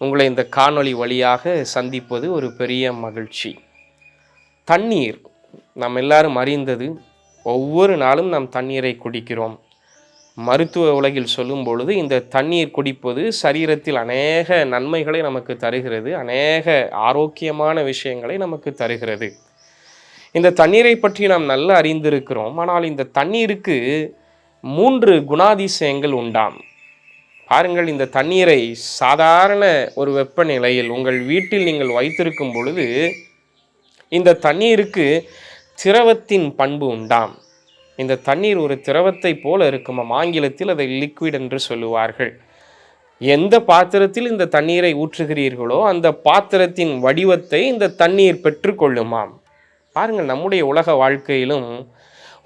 உங்களை இந்த காணொளி வழியாக சந்திப்பது ஒரு பெரிய மகிழ்ச்சி. தண்ணீர் நாம் எல்லாரும் அறிந்தது ஒவ்வொரு நாளும் நாம் தண்ணீரை குடிக்கிறோம். மருத்துவ உலகில் சொல்லும் பொழுது இந்த தண்ணீர் குடிப்பது சரீரத்தில் அநேக நன்மைகளை நமக்கு தருகிறது அநேக ஆரோக்கியமான விஷயங்களை நமக்கு தருகிறது. இந்த தண்ணீரை பற்றி நாம் நல்லா அறிந்திருக்கிறோம் ஆனால் இந்த தண்ணீருக்கு மூன்று குணாதிசயங்கள் உண்டாம். பாருங்கள் இந்த தண்ணீரை சாதாரண ஒரு வெப்பநிலையில் உங்கள் வீட்டில் நீங்கள் வைத்திருக்கும் பொழுது இந்த தண்ணீருக்கு திரவத்தின் பண்பு உண்டாம். இந்த தண்ணீர் ஒரு திரவத்தை போல இருக்குமாம் ஆங்கிலத்தில் அதை லிக்விட் என்று சொல்லுவார்கள். எந்த பாத்திரத்தில் இந்த தண்ணீரை ஊற்றுகிறீர்களோ அந்த பாத்திரத்தின் வடிவத்தை இந்த தண்ணீர் பெற்றுக்கொள்ளுமாம். பாருங்கள் நம்முடைய உலக வாழ்க்கையிலும்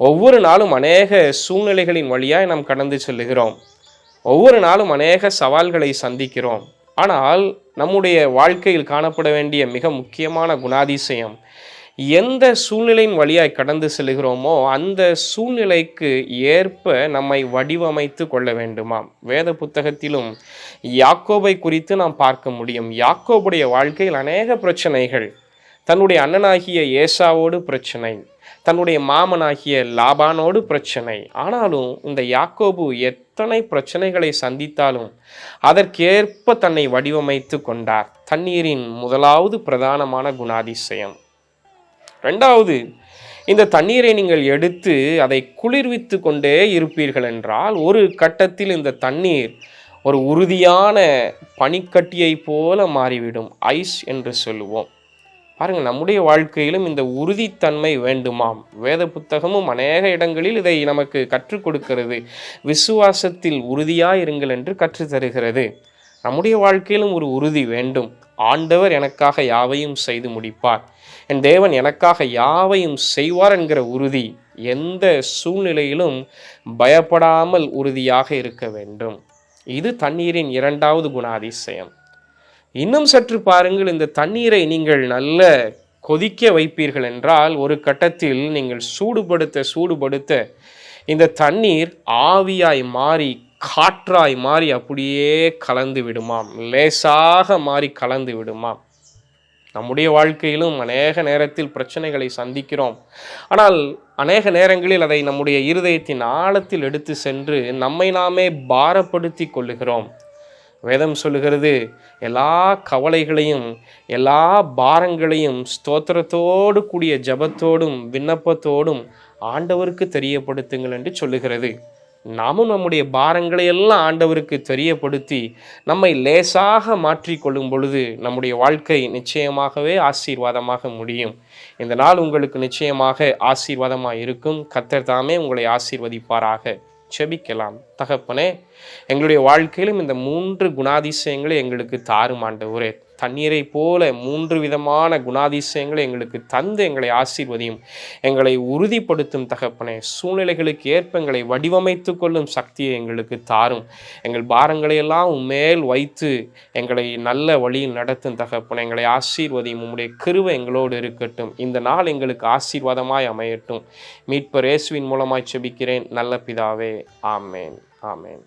ஒவ்வொரு நாளும் அநேக சூழ்நிலைகளின் வழியாக நாம் கடந்து செல்லுகிறோம். ஒவ்வொரு நாளும் அநேக சவால்களை சந்திக்கிறோம். ஆனால் நம்முடைய வாழ்க்கையில் காணப்பட வேண்டிய மிக முக்கியமான குணாதிசயம் எந்த சூழ்நிலையின் வழியாய் கடந்து செல்கிறோமோ அந்த சூழ்நிலைக்கு ஏற்ப நம்மை வடிவமைத்து கொள்ள வேண்டுமாம் வேத புத்தகத்திலும் யாக்கோபை குறித்து நாம் பார்க்க முடியும். யாக்கோபுடைய வாழ்க்கையில் அநேக பிரச்சனைகள். தன்னுடைய அண்ணனாகிய ஏசாவோடு பிரச்சனை தன்னுடைய மாமனாகிய லாபானோடு பிரச்சனை. ஆனாலும் இந்த யாக்கோபு எத்தனை பிரச்சனைகளை சந்தித்தாலும் அதற்கேற்ப தன்னை வடிவமைத்து கொண்டார். தண்ணீரின் முதலாவது பிரதானமான குணாதிசயம். ரெண்டாவது இந்த தண்ணீரை நீங்கள் எடுத்து அதை குளிர்வித்து கொண்டே இருப்பீர்கள் என்றால் ஒரு கட்டத்தில் இந்த தண்ணீர் ஒரு உறுதியான பனிக்கட்டியை போல மாறிவிடும். ஐஸ் என்று சொல்லுவோம். பாருங்கள் நம்முடைய வாழ்க்கையிலும் இந்த உறுதித்தன்மை வேண்டுமாம். வேத புத்தகமும் அநேக இடங்களில் இதை நமக்கு கற்றுக் கொடுக்கிறது. விசுவாசத்தில் உறுதியாக இருங்கள் என்று கற்றுத்தருகிறது நம்முடைய வாழ்க்கையிலும் ஒரு உறுதி வேண்டும். ஆண்டவர் எனக்காக யாவையும் செய்து முடிப்பார். என் தேவன் எனக்காக யாவையும் செய்வார் என்கிற உறுதி எந்த சூழ்நிலையிலும் பயப்படாமல் உறுதியாக இருக்க வேண்டும். இது தண்ணீரின் இரண்டாவது குணாதிசயம். இன்னும் சற்று பாருங்கள் இந்த தண்ணீரை நீங்கள் நல்ல கொதிக்க வைப்பீர்கள் என்றால் ஒரு கட்டத்தில் நீங்கள் சூடுபடுத்த சூடுபடுத்த இந்த தண்ணீர் ஆவியாய் மாறி காற்றாய் மாறி அப்படியே கலந்து விடுமாம். லேசாக மாறி கலந்து விடுமாம். நம்முடைய வாழ்க்கையிலும் அநேக நேரத்தில் பிரச்சனைகளை சந்திக்கிறோம். ஆனால் அநேக நேரங்களில் அதை நம்முடைய இருதயத்தின் ஆழத்தில் எடுத்து சென்று நம்மை நாமே பாரப்படுத்தி கொள்ளுகிறோம். வேதம் சொல்லுகிறது எல்லா கவலைகளையும் எல்லா பாரங்களையும் ஸ்தோத்திரத்தோடு கூடிய ஜபத்தோடும் விண்ணப்பத்தோடும் ஆண்டவருக்கு தெரியப்படுத்துங்கள் என்று சொல்லுகிறது. நாமும் நம்முடைய பாரங்களை எல்லாம் ஆண்டவருக்கு தெரியப்படுத்தி நம்மை லேசாக மாற்றிக்கொள்ளும் பொழுது நம்முடைய வாழ்க்கை நிச்சயமாகவே ஆசீர்வாதமாக முடியும். இந்த நாள் உங்களுக்கு நிச்சயமாக ஆசீர்வாதமாக இருக்கும் கத்தர் தாமே உங்களை ஆசீர்வதிப்பாராக. செபிக்கலாம். தகப்பனே எங்களுடைய வாழ்க்கையிலும் இந்த மூன்று குணாதிசயங்களை எங்களுக்கு தாரும் ஆண்டவரே தண்ணீரை போல மூன்று விதமான குணாதிசயங்களை எங்களுக்கு தந்து எங்களை ஆசீர்வதியும் எங்களை உறுதிப்படுத்தும் தகப்பனே. சூழ்நிலைகளுக்கு ஏற்ப எங்களை வடிவமைத்து கொள்ளும் சக்தியை எங்களுக்கு தாரும். எங்கள் பாரங்களை எல்லாம் மேல் வைத்து எங்களை நல்ல வழியில் நடத்தும் தகப்பனே. எங்களை ஆசீர்வதியும். உம்முடைய கிருவை எங்களோடு இருக்கட்டும். இந்த நாள் எங்களுக்கு ஆசீர்வாதமாய் அமையட்டும். மீட்பர் இயேசுவின் மூலமாய் செபிக்கிறேன். நல்ல பிதாவே. ஆமேன். ஆமேன்.